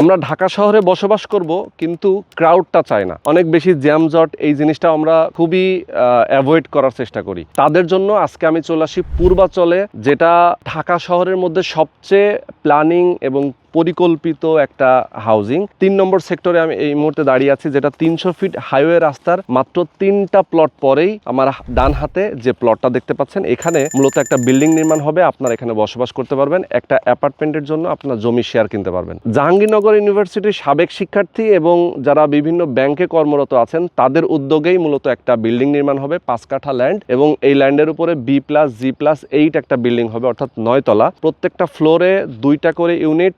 আমরা ঢাকা শহরে বসবাস করব, কিন্তু ক্রাউডটা চাই না। অনেক বেশি জ্যামজট, এই জিনিসটা আমরা খুবই অ্যাভয়েড করার চেষ্টা করি। তাদের জন্য আজকে আমি চলে আসি পূর্বাচলে, যেটা ঢাকা শহরের মধ্যে সবচেয়ে প্ল্যানিং এবং পরিকল্পিত একটা হাউজিং তিন নম্বর সেক্টরে আমি এই মুহূর্তে দাঁড়িয়ে আছি, যেটা তিনশো ফিট হাইওয়ে রাস্তার মাত্র তিনটা প্লট পরেই আমার ডান হাতে যে প্লটটা দেখতে পাচ্ছেন, এখানে মূলত একটা বিল্ডিং নির্মাণ হবে, আপনার এখানে বসবাস করতে পারবেন, একটা অ্যাপার্টমেন্টের জন্য আপনার জমি শেয়ার কিনতে পারবেন। জাহাঙ্গীরনগর ইউনিভার্সিটির সাবেক শিক্ষার্থী এবং যারা বিভিন্ন ব্যাংকে কর্মরত আছেন, তাদের উদ্যোগেই মূলত একটা বিল্ডিং নির্মাণ হবে, পাঁচ কাঠা ল্যান্ড এবং এই ল্যান্ডের উপরে B plus G plus eight একটা বিল্ডিং হবে, অর্থাৎ নয়তলা। প্রত্যেকটা ফ্লোরে দুইটা করে ইউনিট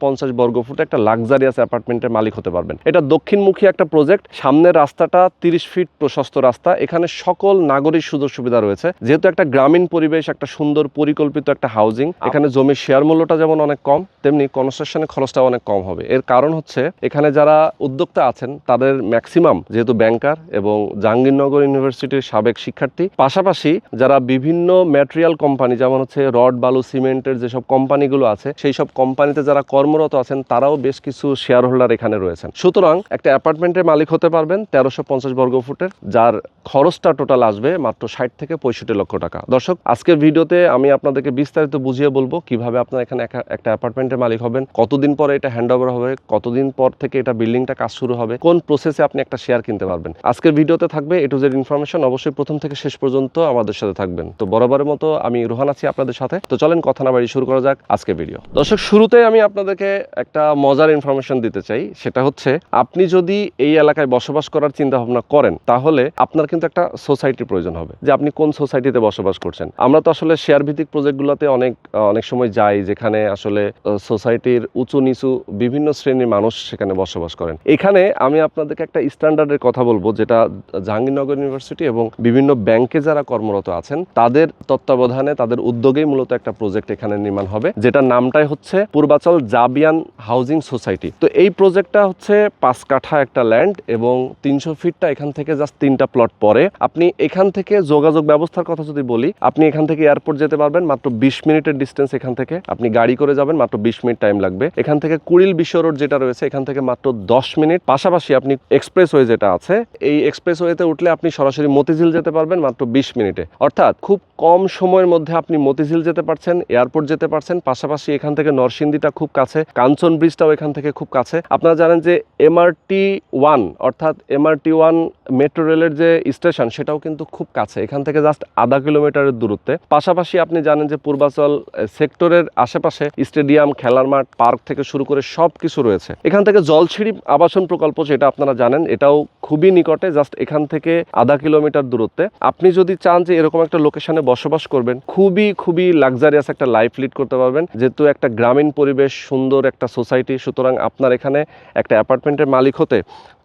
পঞ্চাশ বর্গ ফুট একটা লাক্সারিয়াস অ্যাপার্টমেন্টের মালিক হতে পারবেন। এটা দক্ষিণমুখী একটা প্রজেক্ট সামনের রাস্তাটা তিরিশ ফিট প্রশস্ত রাস্তা। এখানে সকল নাগরিক সুযোগ সুবিধা রয়েছে। যেহেতু একটা গ্রামীণ পরিবেশ, একটা সুন্দর পরিকল্পিত একটা হাউজিং এখানে জমির শেয়ার মূল্যটা যেমন অনেক কম, তেমনি কনস্ট্রাকশনের খরচটা অনেক কম হবে। এর কারণ হচ্ছে, এখানে যারা উদ্যোক্তা আছেন, তাদের ম্যাক্সিমাম যেহেতু ব্যাংকার এবং জাহাঙ্গীরনগর ইউনিভার্সিটির সাবেক শিক্ষার্থী, পাশাপাশি যারা বিভিন্ন ম্যাটেরিয়াল কোম্পানি যেমন হচ্ছে রড, বালু, সিমেন্টের যেসব কোম্পানিগুলো আছে সেই সব কোম্পানিতে যারা কর্মরত আছেন, তারাও বেশ কিছু শেয়ার হোল্ডার এখানে রয়েছেন। সুতরাং একটা অ্যাপার্টমেন্টের মালিক হতে পারবেন তেরোশো পঞ্চাশ বর্গ ফুটের, যার খরচটা টোটাল আসবে মাত্র ষাট থেকে পঁয়ষট্টি লক্ষ টাকা। দর্শক, আজকের ভিডিওতে আমি আপনাদেরকে বিস্তারিত বুঝিয়ে বলব কীভাবে আপনারা এখানে একা- একটা অ্যাপার্টমেন্টের মালিক হবেন, কতদিন পরে এটা হ্যান্ড ওভার হবে, কতদিন পর থেকে এটা বিল্ডিংটা কাজ শুরু হবে, কোন প্রসেসে আপনি একটা শেয়ার কিনতে পারবেন। আজকের ভিডিওতে থাকবে এ টু জেড ইনফরমেশন অবশ্যই প্রথম থেকে শেষ পর্যন্ত আমাদের সাথে থাকবেন। তো বরাবরের মতো আমি রোহান আছি আপনাদের সাথে। তো চলেন কথা না বাড়ি শুরু করা যাক আজকে ভিডিও দর্শক শুরুতে আমি আপনাদেরকে একটা মজার ইনফরমেশন দিতে চাই। সেটা হচ্ছে, আপনি যদি এই এলাকায় বসবাস করার চিন্তা ভাবনা করেন, তাহলে আপনার কিন্তু একটা সোসাইটির প্রয়োজন হবে যে আপনি কোন সোসাইটিতে বসবাস করছেন। আমরা তো আসলে শেয়ার ভিত্তিক প্রজেক্টগুলোতে অনেক অনেক সময় যাই যেখানে আসলে সোসাইটির উঁচু নিচু বিভিন্ন শ্রেণির মানুষ সেখানে বসবাস করেন। এখানে আমি আপনাদেরকে একটা স্ট্যান্ডার্ডের কথা বলব যেটা জাহাঙ্গীরনগর ইউনিভার্সিটি এবং বিভিন্ন ব্যাংকে যারা কর্মরত আছেন, তাদের তত্ত্বাবধানে তাদের উদ্যোগেই মূলত একটা প্রজেক্ট এখানে নির্মাণ হবে, যেটার নামটাই হচ্ছে পূর্বাচল জাবিয়ান হাউজিং সোসাইটি তো এই প্রজেক্টটা হচ্ছে পাঁচ কাঠা একটা ল্যান্ড এবং তিনশো ফিটটা এখান থেকে জাস্ট তিনটা প্লট পরে আপনি এখান থেকে যোগাযোগ ব্যবস্থার কথা যদি বলি, আপনি এখান থেকে এয়ারপোর্ট যেতে পারবেন মাত্র বিশ মিনিটের ডিস্টেন্স এখান থেকে। আপনি গাড়ি করে যাবেন মাত্র বিশ মিনিট টাইম লাগবে। এখান থেকে কুড়িল বিশ্ব রোড যেটা রয়েছে, এখান থেকে মাত্র দশ মিনিট। পাশাপাশি আপনি এক্সপ্রেসওয়ে যেটা আছে, এই এক্সপ্রেসওয়েতে উঠলে আপনি সরাসরি মতিঝিল যেতে পারবেন মাত্র বিশ মিনিটে। অর্থাৎ খুব কম সময়ের মধ্যে আপনি মতিঝিল যেতে পারছেন এয়ারপোর্ট যেতে পারছেন। পাশাপাশি এখান থেকে নরসিংদীটা খুব কাছে, কাঞ্চন ব্রিজটাও এখান থেকে খুব কাছে। আপনারা জানেন যে এমআরটি ওয়ান অর্থাৎ এমআরটি ওয়ান মেট্রো রেলের যে স্টেশন সেটাও কিন্তু খুব কাছে। এখান থেকে জাস্ট আধা কিলোমিটারের দূরত্বে। পাশাপাশি আপনি জানেন যে পূর্বাচল সেক্টরের আশেপাশে স্টেডিয়াম, খেলার মাঠ, পার্ক থেকে শুরু করে সব কিছু রয়েছে। এখান থেকে জলছিড়ি আবাসন প্রকল্প যেটা আপনারা জানেন, এটাও খুবই নিকটে জাস্ট এখান থেকে আধা কিলোমিটার দূরত্বে। আপনি যদি চান যে এরকম একটা লোকেশনে বসবাস করবেন, খুবই খুবই লাক্সারিয়াস একটা লাইফ লিড করতে পারবেন। যেহেতু একটা গ্রামীণ পরিবেশ, সুন্দর একটা সোসাইটি সুতরাং আপনার এখানে একটা অ্যাপার্টমেন্টের মালিক হতে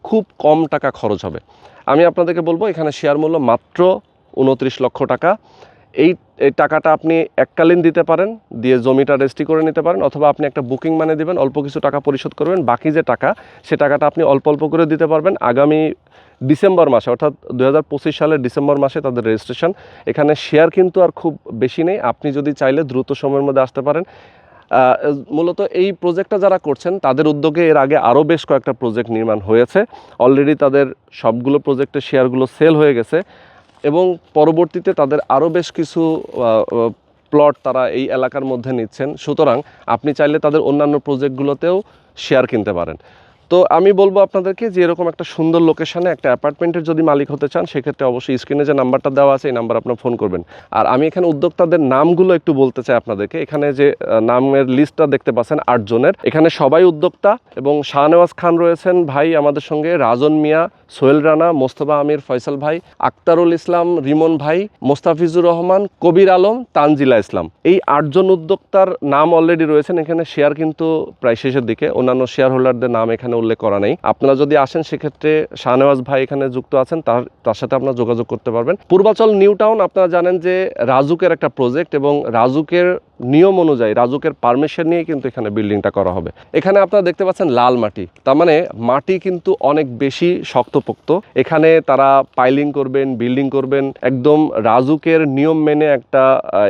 খুব কম টাকা খরচ হবে। আমি আপনাদেরকে বলব, এখানে শেয়ার মূল্য মাত্র উনত্রিশ লক্ষ টাকা। এই টাকাটা আপনি এককালীন দিতে পারেন, দিয়ে জমিটা রেজিস্ট্রি করে নিতে পারেন, অথবা আপনি একটা বুকিং মানে দিবেন, অল্প কিছু টাকা পরিশোধ করবেন, বাকি যে টাকা, সে টাকাটা আপনি অল্প অল্প করে দিতে পারবেন। আগামী ডিসেম্বর মাসে, অর্থাৎ দু হাজার পঁচিশ সালের ডিসেম্বর মাসে তাদের রেজিস্ট্রেশন। এখানে শেয়ার কিন্তু আর খুব বেশি নেই। আপনি যদি চাইলে দ্রুত সময়ের মধ্যে আসতে পারেন। মূলত এই প্রজেক্টটা যারা করছেন, তাদের উদ্যোগে এর আগে আরও বেশ কয়েকটা প্রজেক্ট নির্মাণ হয়েছে। অলরেডি তাদের সবগুলো প্রজেক্টের শেয়ারগুলো সেল হয়ে গেছে এবং পরবর্তীতে তাদের আরও বেশ কিছু প্লট তারা এই এলাকার মধ্যে নিচ্ছেন। সুতরাং আপনি চাইলে তাদের অন্যান্য প্রজেক্টগুলোতেও শেয়ার কিনতে পারেন। তো আমি বলব আপনাদেরকে যে এরকম একটা সুন্দর লোকেশানে একটা অ্যাপার্টমেন্টের যদি মালিক হতে চান, সেক্ষেত্রে অবশ্যই স্ক্রিনে যে নাম্বারটা দেওয়া আছে, এই নাম্বার আপনার ফোন করবেন। আর আমি এখানে উদ্যোক্তাদের নামগুলো একটু বলতে চাই আপনাদেরকে। এখানে যে নামের লিস্টটা দেখতে পাচ্ছেন, আটজনের। এখানে সবাই উদ্যোক্তা এবং শাহনেওয়াজ খান রয়েছেন, ভাই আমাদের সঙ্গে, রাজন মিয়া সোহেল রানা, মোস্তফা আমির, ফয়সাল ভাই, আক্তারুল ইসলাম, রিমন ভাই, মোস্তাফিজুর রহমান, কবির আলম, তানজিলা ইসলাম। এই আটজন উদ্যোক্তার নাম অলরেডি রয়েছেন, এখানে শেয়ার কিন্তু প্রায় শেষের দিকে। অন্যান্য শেয়ার হোল্ডারদের নাম এখানে উল্লেখ করা নেই। আপনারা যদি আসেন, সেক্ষেত্রে শাহনেওয়াজ ভাই এখানে যুক্ত আছেন, তার তার সাথে আপনারা যোগাযোগ করতে পারবেন। পূর্বাচল নিউ টাউন, আপনারা জানেন যে রাজুকের একটা প্রজেক্ট এবং রাজুকের নিয়ম অনুযায়ী, রাজুকের পারমিশন নিয়ে কিন্তু এখানে বিল্ডিংটা করা হবে। এখানে আপনারা দেখতে পাচ্ছেন লাল মাটি। তার মানে মাটি কিন্তু অনেক বেশি শক্তপোক্ত এখানে তারা পাইলিং করবেন বিল্ডিং করবেন। একদম রাজুকের নিয়ম মেনে একটা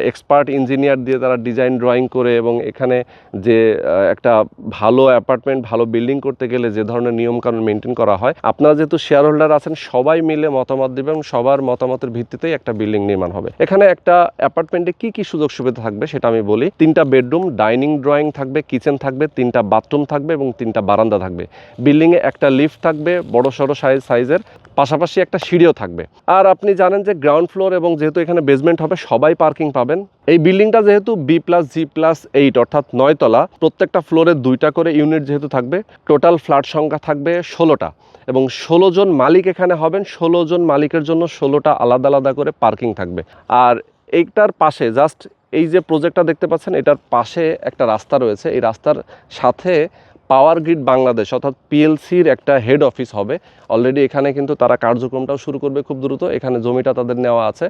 এক্সপার্ট ইঞ্জিনিয়ার দিয়ে তারা ডিজাইন ড্রয়িং করে এবং এখানে যে একটা ভালো অ্যাপার্টমেন্ট ভালো বিল্ডিং করতে গেলে যে ধরনের নিয়মকানুন মেনটেন করা হয়, আপনারা যেহেতু শেয়ার হোল্ডার আছেন, সবাই মিলে মতামত দেবেন এবং সবার মতামতের ভিত্তিতেই একটা বিল্ডিং নির্মাণ হবে। এখানে একটা অ্যাপার্টমেন্টে কি কি সুযোগ সুবিধা থাকবে সেটা আমি বলি। তিনটা বেডরুম ডাইনিং ড্রয়িং থাকবে কিচেন থাকবে, তিনটা বাথরুম থাকবে এবং তিনটা বারান্দা থাকবে। বিল্ডিংয়ে একটা লিফট থাকবে বড় সড়ো সাইজ সাইজের পাশাপাশি একটা সিঁড়িও থাকবে। আর আপনি জানেন যে গ্রাউন্ড ফ্লোর এবং যেহেতু এখানে বেসমেন্ট হবে, সবাই পার্কিং পাবেন। এই বিল্ডিংটা যেহেতু B plus G plus eight অর্থাৎ নয়তলা প্রত্যেকটা ফ্লোরে দুইটা করে ইউনিট যেহেতু থাকবে টোটাল ফ্ল্যাট সংখ্যা থাকবে ষোলোটা। এবং ষোলো জন মালিক এখানে হবেন, ষোলো জন মালিকের জন্য ষোলোটা আলাদা আলাদা করে পার্কিং থাকবে। আর এইটার পাশে জাস্ট এই যে প্রজেক্টটা দেখতে পাচ্ছেন, এটার পাশে একটা রাস্তা রয়েছে। এই রাস্তার সাথে পাওয়ার গ্রিড বাংলাদেশ, অর্থাৎ পিএলসির একটা হেড অফিস হবে। অলরেডি এখানে কিন্তু তারা কার্যক্রমটাও শুরু করবে খুব দ্রুত। এখানে জমিটা তাদের নেওয়া আছে।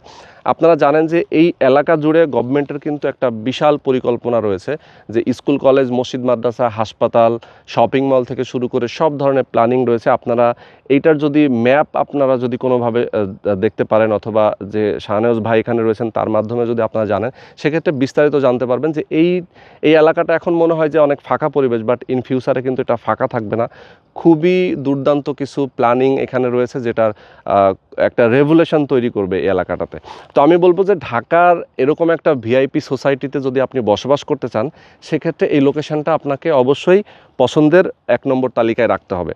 আপনারা জানেন যে এই এলাকা জুড়ে গভর্নমেন্টের কিন্তু একটা বিশাল পরিকল্পনা রয়েছে যে স্কুল, কলেজ, মসজিদ, মাদ্রাসা, হাসপাতাল শপিং মল থেকে শুরু করে সব ধরনের প্ল্যানিং রয়েছে। আপনারা এইটার যদি ম্যাপ আপনারা যদি কোনোভাবে দেখতে পারেন অথবা যে শাহনেওয়াজ ভাই এখানে রয়েছেন, তার মাধ্যমে যদি আপনারা জানেন, সেক্ষেত্রে বিস্তারিত জানতে পারবেন যে এই এই এলাকাটা এখন মনে হয় যে অনেক ফাঁকা পরিবেশ বাট ইন ফিউচারে কিন্তু এটা ফাঁকা থাকবে না। খুবই দুর্দান্ত কিছু প্ল্যানিং এখানে রয়েছে যেটার একটা রেভুলেশন তৈরি করবে এই এলাকাটাতে। তো আমি বলব যে ঢাকার এরকম একটা ভিআইপি সোসাইটিতে যদি আপনি বসবাস করতে চান, সেক্ষেত্রে এই লোকেশনটা আপনাকে অবশ্যই পছন্দের এক নম্বর তালিকায় রাখতে হবে।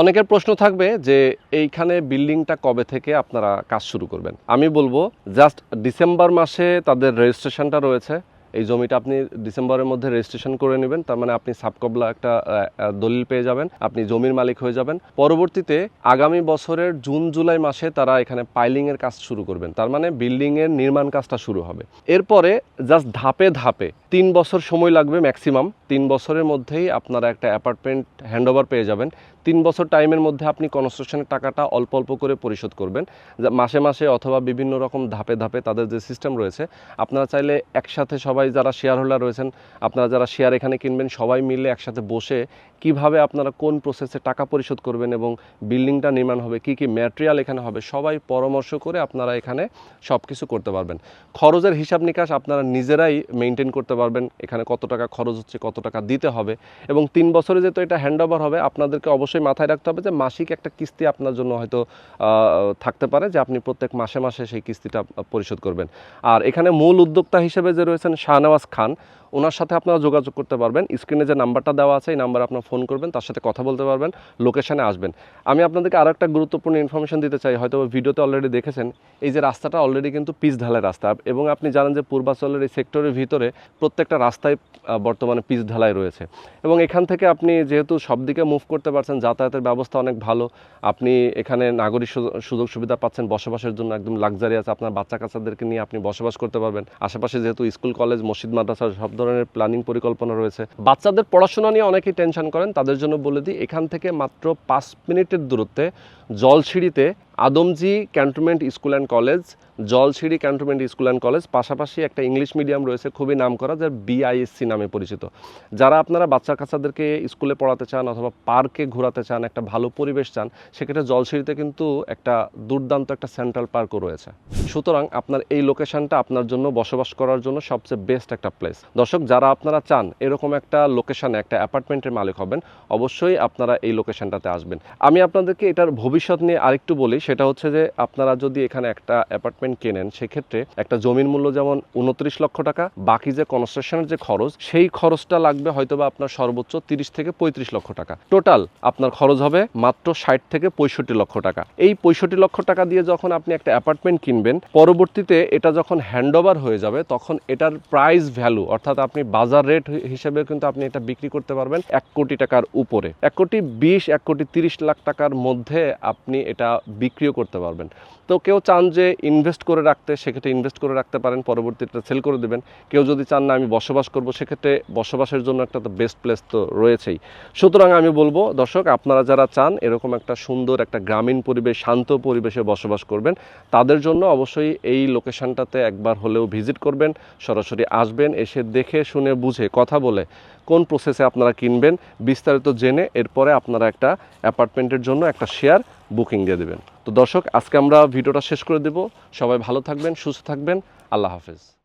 অনেকের প্রশ্ন থাকবে যে এইখানে বিল্ডিংটা কবে থেকে আপনারা কাজ শুরু করবেন? আমি বলব জাস্ট ডিসেম্বর মাসে তাদের রেজিস্ট্রেশনটা রয়েছে। এই জমিটা আপনি ডিসেম্বরের মধ্যে রেজিস্ট্রেশন করে নেবেন, তার মানে আপনি সাবকবলা একটা দলিল পেয়ে যাবেন, আপনি জমির মালিক হয়ে যাবেন। পরবর্তীতে আগামী বছরের জুন, জুলাই মাসে তারা এখানে পাইলিং এর কাজ শুরু করবেন, তার মানে বিল্ডিং এর নির্মাণ কাজটা শুরু হবে। এরপরে জাস্ট ধাপে ধাপে তিন বছর সময় লাগবে ম্যাক্সিমাম তিন বছরের মধ্যেই আপনারা একটা অ্যাপার্টমেন্ট হ্যান্ডওভার পেয়ে যাবেন। তিন বছর টাইমের মধ্যে আপনি কনস্ট্রাকশনের টাকাটা অল্প অল্প করে পরিশোধ করবেন। মাসে মাসে অথবা বিভিন্ন রকম ধাপে ধাপে তাদের যে সিস্টেম রয়েছে, আপনারা চাইলে একসাথে সবাই যারা শেয়ার হোল্ডার রয়েছেন, আপনারা যারা শেয়ার এখানে কিনবেন, সবাই মিলে একসাথে বসে কীভাবে আপনারা কোন প্রসেসে টাকা পরিশোধ করবেন এবং বিল্ডিংটা নির্মাণ হবে, কি কি ম্যাটেরিয়াল এখানে হবে, সবাই পরামর্শ করে আপনারা এখানে সব কিছু করতে পারবেন। খরচের হিসাব নিকাশ আপনারা নিজেরাই মেনটেন করতে পারবেন, এখানে কত টাকা খরচ হচ্ছে, কত টাকা দিতে হবে এবং তিন বছরে যেহেতু এটা হ্যান্ড ওভার হবে, আপনাদেরকে অবশ্যই মাথায় রাখতে হবে যে মাসিক একটা কিস্তি আপনার জন্য হয়তো থাকতে পারে যে আপনি প্রত্যেক মাসে মাসে সেই কিস্তিটা পরিশোধ করবেন। আর এখানে মূল উদ্যোক্তা হিসেবে যে রয়েছেন শাহনওয়াজ খান ওনার সাথে আপনারা যোগাযোগ করতে পারবেন। স্ক্রিনে যে নাম্বারটা দেওয়া আছে, এই নাম্বারে আপনার ফোন করবেন, তার সাথে কথা বলতে পারবেন, লোকেশানে আসবেন। আমি আপনাদেরকে আরও একটা গুরুত্বপূর্ণ ইনফরমেশন দিতে চাই, হয়তো ভিডিওতে অলরেডি দেখেছেন। এই যে রাস্তাটা অলরেডি কিন্তু পিচ ঢালাই রাস্তা এবং আপনি জানেন যে পূর্বাচলের এই সেক্টরের ভিতরে প্রত্যেকটা রাস্তায় বর্তমানে পিচ ঢালাই রয়েছে। এবং এখান থেকে আপনি যেহেতু সব দিকে মুভ করতে পারছেন, যাতায়াতের ব্যবস্থা অনেক ভালো। আপনি এখানে নাগরিক সুযোগ সুবিধা পাচ্ছেন, বসবাসের জন্য একদম আছে। আপনার বাচ্চা কাচ্চাদেরকে নিয়ে আপনি বসবাস করতে পারবেন। আশেপাশে যেহেতু স্কুল কলেজ মসজিদ, মাদ্রাসা সব ধরনের প্ল্যানিং পরিকল্পনা রয়েছে। বাচ্চাদের পড়াশোনা নিয়ে অনেকেই টেনশন করেন। তাদের জন্য বলে দিই, এখান থেকে মাত্র পাঁচ মিনিটের দূরত্বে জলসিঁড়িতে Adamjee cantonment school and college, Jolshiri cantonment school and college, পাশাপাশি একটা ইংলিশ মিডিয়াম রয়েছে খুবই নাম করা যার বিআইএসসি নামে পরিচিত। যারা আপনারা বাচ্চা কাচ্চাদেরকে স্কুলে পড়াতে চান অথবা পার্কে ঘোরাতে চান, একটা ভালো পরিবেশ চান, সেক্ষেত্রে জলসিঁড়িতে কিন্তু একটা দুর্দান্ত একটা সেন্ট্রাল পার্কও রয়েছে। সুতরাং আপনার এই লোকেশনটা আপনার জন্য বসবাস করার জন্য সবচেয়ে বেস্ট একটা প্লেস। দর্শক, যারা আপনারা চান এরকম একটা লোকেশনে, একটা অ্যাপার্টমেন্টের মালিক হবেন, অবশ্যই আপনারা এই লোকেশনটাতে আসবেন। আমি আপনাদেরকে এটার ভবিষ্যৎ নিয়ে আরেকটু বলি, সেটা হচ্ছে যে আপনারা যদি এখানে একটা অ্যাপার্টমেন্ট কেনেন, সেক্ষেত্রে একটা জমির মূল্য যেমন উনত্রিশ লক্ষ টাকা, বাকি যে কনস্ট্রাকশনের যে খরচ, সেই খরচটা লাগবে হয়তোবা আপনার সর্বোচ্চ তিরিশ থেকে পঁয়ত্রিশ লক্ষ টাকা। টোটাল আপনার খরচ হবে মাত্র ষাট থেকে পঁয়ষট্টি লক্ষ টাকা। এই পঁয়ষট্টি লক্ষ টাকা দিয়ে যখন আপনি একটা অ্যাপার্টমেন্ট কিনবেন, পরবর্তীতে এটা যখন হ্যান্ডওভার হয়ে যাবে, তখন এটার প্রাইস ভ্যালু অর্থাৎ আপনি বাজার রেট হিসেবে কিন্তু আপনি এটা বিক্রি করতে পারবেন এক কোটি টাকার উপরে। এক কোটি বিশ, এক কোটি তিরিশ লাখ টাকার মধ্যে আপনি এটা বিক্রিও করতে পারবেন। তো কেউ চান যে ইনভেস্ট করে রাখতে, সেক্ষেত্রে ইনভেস্ট করে রাখতে পারেন, পরবর্তীতে সেল করে দেবেন। কেউ যদি চান না আমি বসবাস করব, সেক্ষেত্রে বসবাসের জন্য একটা তো বেস্ট প্লেস তো রয়েছেই। সুতরাং আমি বলব, দর্শক, আপনারা যারা চান এরকম একটা সুন্দর একটা গ্রামীণ পরিবেশ, শান্ত পরিবেশে বসবাস করবেন, তাদের জন্য অবশ্যই এই লোকেশনটাতে একবার হলেও ভিজিট করবেন, সরাসরি আসবেন, এসে দেখে, শুনে, বুঝে কথা বলে। কোন প্রসেসে আপনারা কিনবেন, বিস্তারিত জেনে এরপরে আপনারা একটা অ্যাপার্টমেন্টের জন্য একটা শেয়ার বুকিং দিয়ে দেবেন। তো দর্শক, আজকে আমরা ভিডিওটা শেষ করে দেব। সবাই ভালো থাকবেন, সুস্থ থাকবেন। আল্লাহ হাফেজ।